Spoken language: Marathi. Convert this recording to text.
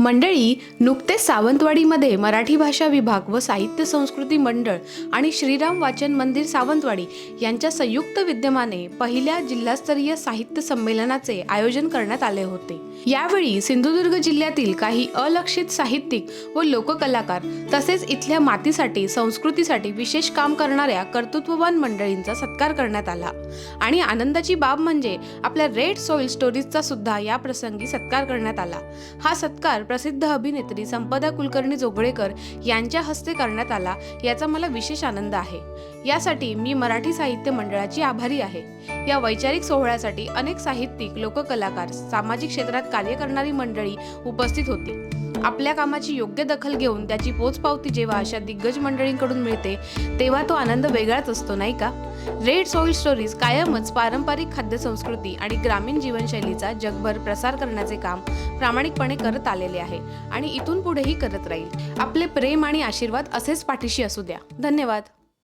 मंडळी नुकतेच सावंतवाडीमध्ये मराठी भाषा विभाग व साहित्य संस्कृती मंडळ आणि श्रीराम वाचन मंदिर सावंतवाडी यांच्या संयुक्त विद्यमाने पहिल्या जिल्हास्तरीय साहित्य संमेलनाचे आयोजन करण्यात आले होते. यावेळी सिंधुदुर्ग जिल्ह्यातील काही अलक्षित साहित्यिक व लोककलाकार तसेच इथल्या मातीसाठी संस्कृतीसाठी विशेष काम करणाऱ्या कर्तृत्ववान मंडळींचा सत्कार करण्यात आला. आणि आनंदाची बाब म्हणजे आपल्या रेड सॉइल स्टोरीजचा सुद्धा या प्रसंगी सत्कार करण्यात आला. हा सत्कार प्रसिद्ध अभिनेत्री संपदा कुलकर्णी जोगळेकर यांच्या हस्ते करण्यात आला याचा मला विशेष आनंद आहे. यासाठी मी मराठी साहित्य मंडळाची आभारी आहे. या वैचारिक सोहळ्यासाठी अनेक साहित्यिक लोककलाकार सामाजिक क्षेत्रात कार्य करणारी मंडळी उपस्थित होती. आपल्या कामाची योग्य दखल घेऊन त्याची पोचपावती जेव्हा अशा दिग्गज मंडळींकडून मिळते तेव्हा तो आनंद वेगळाच असतो नाही का? रेड सॉइल स्टोरीज कायमच पारंपरिक खाद्यसंस्कृती आणि ग्रामीण जीवनशैलीचा जगभर प्रसार करण्याचे काम प्रामाणिकपणे करत आलेले आहे आणि इथून पुढेही करत राहील. आपले प्रेम आणि आशीर्वाद असेच पाठीशी असू द्या. धन्यवाद.